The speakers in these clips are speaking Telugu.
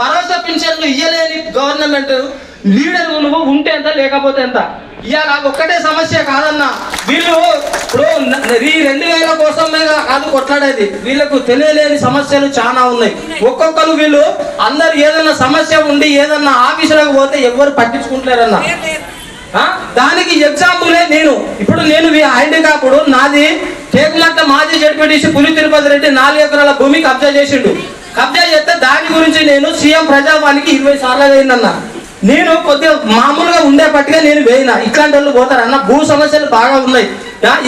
భరోసా పింఛన్లు ఇయ్యలేని గవర్నమెంట్ లీడర్ నువ్వు ఉంటే ఎంత లేకపోతే ఎంత? ఇవాళ ఒక్కటే సమస్య కాదన్న. వీళ్ళు ఇప్పుడు ఈ రెండు వేల కోసమే కాదు కొట్లాడేది. వీళ్ళకు తెలియలేని సమస్యలు చాలా ఉన్నాయి. ఒక్కొక్కరు వీళ్ళు అందరు ఏదైనా సమస్య ఉండి ఏదన్నా ఆఫీసులకు పోతే ఎవరు పట్టించుకుంటారన్న దానికి ఎగ్జాంపులే నేను. ఇప్పుడు నేను హ్యాండికాపుడు నాది టేకులట్ల మాజీ జడ్పీటీసీ పులి తిరుపతి రెడ్డి నాలుగు ఎకరాల భూమి కబ్జా చేసిండు. కబ్జా చేస్తే దాని గురించి నేను సీఎం ప్రజావానికి ఇరవై సార్లు వేయిందన్న నేను కొద్దిగా మామూలుగా ఉండే పట్టుగా నేను వేయినా. ఇట్లాంటి వాళ్ళు పోతారు. అన్న భూ సమస్యలు బాగా ఉన్నాయి.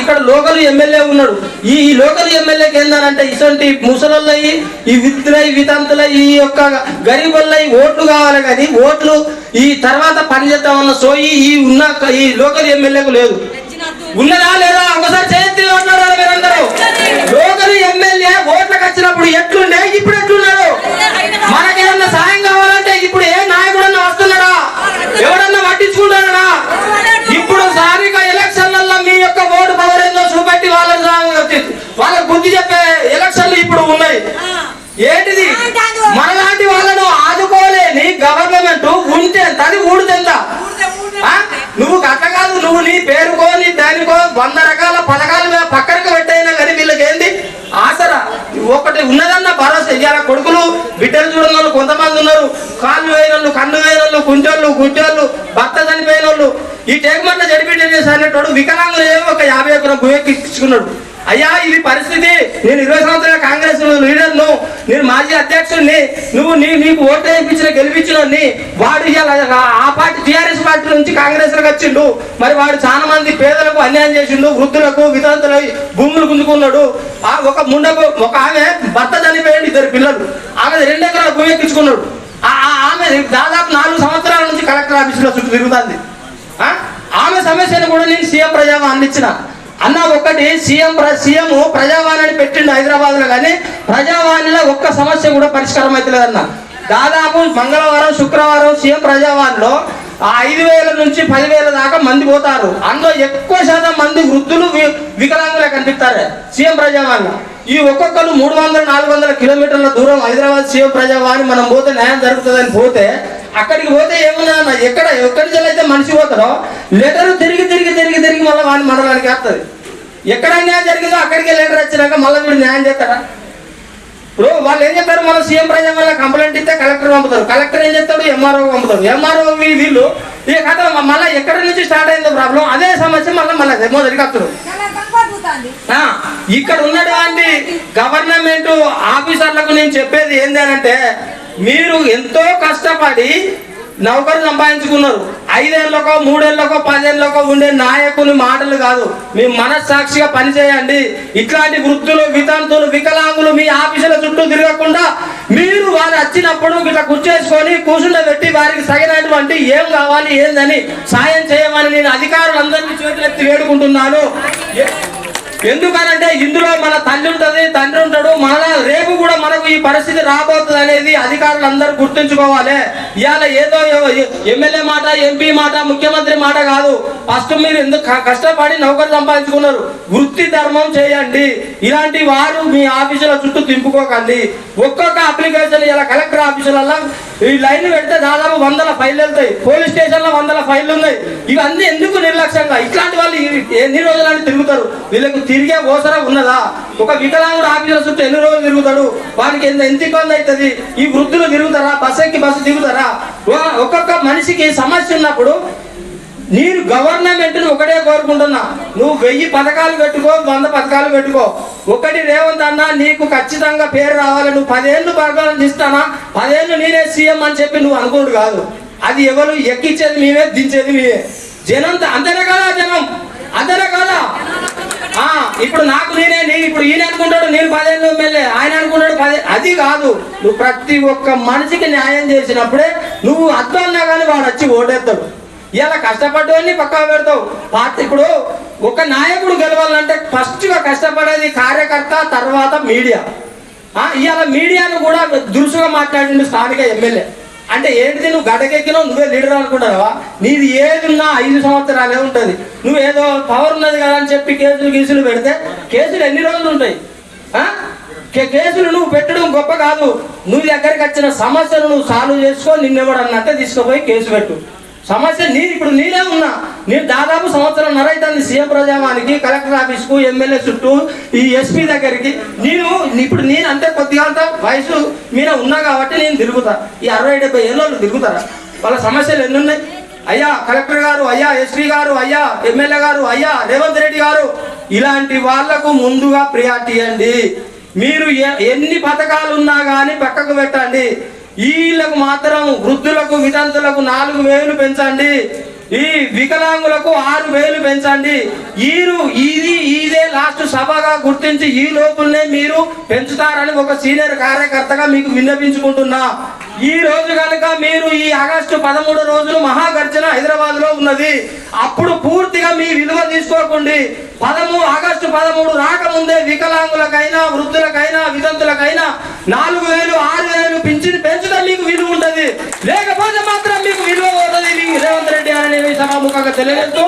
ఇక్కడ లోకల్ ఎమ్మెల్యే ఉన్నాడు. ఈ ఈ లోకల్ ఎమ్మెల్యేకి ఏందనంటే ఇటువంటి ముసలయ్యి ఈ విత్తులై వితంతులై ఈ యొక్క గరీబులై ఓట్లు కావాలి కానీ ఓట్లు ఈ తర్వాత పనిచేద్దామన్న సోయి ఈ ఉన్న ఈ లోకల్ ఎమ్మెల్యేకు లేదు. ఉన్నదా లేదా? ఒకసారి చేతి మాట్లాడాలి మీరందరూ లోకల్ ఎమ్మెల్యే ఓట్లకు వచ్చినప్పుడు ఎట్లుండే? ఇప్పుడు ఎట్లున్నారు మనకేమన్నా సాయం కావాలంటే ఇప్పుడు ఏ నాయకుడన్నా వస్తున్నాడా ఎవడన్నా పట్టించుకుంటాడా ఇప్పుడు స్థానిక ఎలక్షన్లలో మీ యొక్క ఓటు పవర్ ఏందో చూపెట్టి వాళ్ళని సా- వాళ్ళకి బుద్ధి చెప్పే ఎలక్షన్లు ఇప్పుడు ఉన్నాయి ఏంటిది మనలాంటి వాళ్ళను ఆదుకోలేని గవర్నమెంట్ ఉంటే ఎంత అది ఊడితే ఎంత ఆ? నువ్వు గట్ల కాదు నువ్వు నీ పేరుకో నీ దానికో వంద రకాల పథకాలు మీద పక్కనకు పెట్టైనా కానీ వీళ్ళకి ఏంది ఆసరా ఒకటి ఉన్నదన్న ఇవాళ కొడుకులు? బిడ్డలు చూడని వాళ్ళు కొంతమంది ఉన్నారు. కాళ్ళు వేయని వాళ్ళు కన్ను వేయని వాళ్ళు కుంచోళ్ళు గుడ్డోళ్ళు భర్త చనిపోయిన వాళ్ళు ఈ టేకుమట్ల జడిపిటి అనేటోడు వికలాంగులు ఏమో ఒక యాభై ఎకరం గుహెక్కించుకున్నాడు అయ్యా ఇది పరిస్థితి. నేను ఇరవై సంవత్సరాల కాంగ్రెస్ లీడర్ను. నేను మాజీ అధ్యక్షుడిని నువ్వు నీ నీకు ఓటు వేయించిన గెలిపించిన వాడు ఇవాళ ఆ పార్టీ టీఆర్ఎస్ పార్టీ నుంచి కాంగ్రెస్ వచ్చిండు. మరి వాడు చాలా మంది పేదలకు అన్యాయం చేసిండు వృద్ధులకు వితంతులు భూములు గుంజుకున్నాడు. ఆ ఒక ముండకు ఒక ఆమె భర్త పిల్లలు. ఆమె రెండు ఎకరాల భూమి ఎక్కించుకున్నాడు. ఆమె దాదాపు నాలుగు సంవత్సరాల నుంచి కలెక్టర్ ఆఫీసులో చుట్టూ తిరుగుతుంది. ఆమె సమస్యను కూడా నేను సీఎం ప్రజావా అందించిన. అన్న ఒక్కటి సీఎం ప్ర సీఎం ప్రజావాణిని పెట్టిండు హైదరాబాద్లో కానీ ప్రజావాణిలో ఒక్క సమస్య కూడా పరిష్కారం అవుతలేదన్న దాదాపు మంగళవారం శుక్రవారం సీఎం ప్రజావాణిలో ఆ ఐదు వేల నుంచి పదివేల దాకా మంది పోతారు. అందులో ఎక్కువ శాతం మంది వృద్ధులు వి- వికలాంగులే కనిపిస్తారు సీఎం ప్రజావాణిలో. ఈ ఒక్కొక్కరు మూడు వందల నాలుగు వందల కిలోమీటర్ల దూరం హైదరాబాద్ శివ ప్రజావాణి మనం పోతే న్యాయం జరుగుతుందని పోతే అక్కడికి పోతే ఏమన్నా అన్న, ఎక్కడ ఎక్కడి నుంచి అయితే మనిషి పోతారో లెటర్ తిరిగి తిరిగి తిరిగి తిరిగి మళ్ళీ వాడిని మండలానికి వేస్తుంది ఎక్కడ అన్యాయం జరిగిందో అక్కడికి లెటర్ వచ్చినాక మళ్ళీ వీడు న్యాయం చేస్తారా ఇప్పుడు వాళ్ళు ఏం చెప్తారు? మనం సీఎం ప్రజా వల్ల కంప్లైంట్ ఇస్తే కలెక్టర్ పంపుతారు. కలెక్టర్ ఏం చెప్తాడు? ఎంఆర్ఓ పంపుతారు ఎంఆర్ఓ వీళ్ళు ఈ కథ మళ్ళీ ఎక్కడి నుంచి స్టార్ట్ అయిందో ప్రాబ్లం అదే సమస్య మళ్ళీ మళ్ళీ మొదటికి వస్తారు. ఇక్కడ ఉన్నటువంటి గవర్నమెంట్ ఆఫీసర్లకు నేను చెప్పేది ఏంటి అంటే మీరు ఎంతో కష్టపడి నౌకరు సంపాదించుకున్నారు. ఐదేళ్ళకో మూడేళ్ళకో పదేళ్ళకో ఉండే నాయకుని మాటలు కాదు. మీ మనస్సాక్షిగా పనిచేయండి. ఇట్లాంటి వృద్ధులు వితంతులు వికలాంగులు మీ ఆఫీసుల చుట్టూ తిరగకుండా మీరు వారు వచ్చినప్పుడు ఇట్లా కూర్చేసుకొని కూర్చుండబెట్టి వారికి సగినటువంటి ఏం కావాలి ఏందని సాయం చేయమని నేను అధికారులందరినీ చేతులెత్తి వేడుకుంటున్నాను. ఎందుకనంటే ఇందులో మన తల్లి ఉంటుంది తండ్రి ఉంటాడు. మన రేపు కూడా మనకు ఈ పరిస్థితి రాబోతుంది అనేది అధికారులు అందరూ గుర్తుంచుకోవాలి. ఇవాళ ఏదో ఎమ్మెల్యే మాట ఎంపీ మాట ముఖ్యమంత్రి మాట కాదు. ఫస్ట్ మీరు ఎందుకు కష్టపడి నౌకరు సంపాదించుకున్నారు? వృత్తి ధర్మం చేయండి. ఇలాంటి వారు మీ ఆఫీసుల చుట్టూ తింపుకోకండి. ఒక్కొక్క అప్లికేషన్ ఇలా కలెక్టర్ ఆఫీసులలో ఈ లైన్ పెడితే దాదాపు వందల ఫైళ్ళు వెళ్తాయి. పోలీస్ స్టేషన్లో వందల ఫైళ్ళు ఉన్నాయి. ఇవన్నీ ఎందుకు నిర్లక్ష్యంగా? ఇట్లాంటి వాళ్ళు ఎన్ని రోజులని తిరుగుతారు? వీళ్ళకు తిరిగే అవసరం ఉన్నదా? ఒక వికలాంగుడు ఆఫీసుల చుట్టూ ఎన్ని రోజులు తిరుగుతాడు? వారికి ఎంత ఎంత ఇబ్బంది అవుతుంది? ఈ వృద్ధులు తిరుగుతారా? బస్ ఎక్కి బస్సు దిగుతారా? ఒక్కొక్క మనిషికి సమస్య ఉన్నప్పుడు నేను గవర్నమెంట్ని ఒకటే కోరుకుంటున్నా. నువ్వు వెయ్యి పథకాలు పెట్టుకో వంద పథకాలు పెట్టుకో. ఒకటి రేవంత్ అన్న నీకు ఖచ్చితంగా పేరు రావాలి. నువ్వు పదేళ్ళు పరిపాలన ఇస్తానా పదేళ్ళు నేనే సీఎం అని చెప్పి నువ్వు అనుకోడు కాదు. అది ఎవరు ఎక్కించేది మేమే దించేది మేమే. జనంత అంతేనే కదా జనం. అంతేనే కదా. ఆ, ఇప్పుడు నాకు నేనే నేను ఇప్పుడు ఈయన అనుకుంటాడు నేను పదేళ్ళు ఎమ్మెల్యే ఆయన అనుకుంటాడు పదే అది కాదు. నువ్వు ప్రతి ఒక్క మనిషికి న్యాయం చేసినప్పుడే నువ్వు అద్దన్నా కానీ వాడు వచ్చి ఓటేస్తాడు. ఇలా కష్టపడ్డవన్నీ పక్కా పెడతావు. పార్టీ ఇప్పుడు ఒక నాయకుడు గెలవాలంటే ఫస్ట్గా కష్టపడేది కార్యకర్త తర్వాత మీడియా. ఇవాళ మీడియాను కూడా దురుసుగా మాట్లాడింది స్థానిక ఎమ్మెల్యే. అంటే ఏంటిది నువ్వు గడకెక్కినావు నువ్వే లీడర్ అనుకుంటావా? నీది ఏది ఉన్నా ఐదు సంవత్సరాలే ఉంటుంది. నువ్వు ఏదో పవర్ ఉన్నది కదా అని చెప్పి కేసులు గీసులు పెడితే కేసులు ఎన్ని రోజులు ఉంటాయి? కేసులు నువ్వు పెట్టడం గొప్ప కాదు. నువ్వు దగ్గరికి వచ్చిన సమస్యను నువ్వు సాల్వ్ చేసుకో నిన్నెవడన్నట్టే తీసుకుపోయి కేసు పెట్టు. సమస్య నీ ఇప్పుడు నేనే ఉన్నా. నేను దాదాపు సంవత్సరం అవుతుంది సీఎం ప్రజామానికి కలెక్టర్ ఆఫీస్కు ఎమ్మెల్యే చుట్టూ ఈ ఎస్పీ దగ్గరికి. నేను ఇప్పుడు నేను అంతే కొద్దిగా అంత వయసు మీద ఉన్నా కాబట్టి నేను తిరుగుతా. ఈ అరవై డెబ్బై ఏళ్ళు తిరుగుతారా? వాళ్ళ సమస్యలు ఎన్ని ఉన్నాయి అయ్యా కలెక్టర్ గారు అయ్యా ఎస్పీ గారు అయ్యా ఎమ్మెల్యే గారు అయ్యా రేవంత్ రెడ్డి గారు. ఇలాంటి వాళ్ళకు ముందుగా ప్రియారిటీ ఇవ్వండి మీరు ఎన్ని పథకాలు ఉన్నా కానీ పక్కకు పెట్టండి. వీళ్ళకు మాత్రం వృద్ధులకు వితంతులకు నాలుగు వేలు పెంచండి. ఈ వికలాంగులకు ఆరు వేలు పెంచండి. ఈరు ఇది ఇదే లాస్ట్ సభగా గుర్తించి ఈ లోపులనే మీరు పెంచుతారని ఒక సీనియర్ కార్యకర్తగా మీకు విన్నపించుకుంటున్నా ఈ రోజు కనుక మీరు ఈ ఆగస్టు పదమూడు రోజులు మహాగర్జన హైదరాబాద్లో ఉన్నది అప్పుడు పూర్తిగా మీ విలువ తీసుకోకండి. పదమూడు ఆగస్టు పదమూడు రాకముందే వికలాంగులకైనా వృద్ధులకైనా వితంతులకైనా నాలుగు వేలు ఆరు వేలు పింఛన్ పెంచడం మీకు విలువ ఉంటది లేకపోతే మాత్రం మీకు విలువ పోతుంది. రేవంత్ రెడ్డి అని సభాముఖంగా తెలియజేస్తూ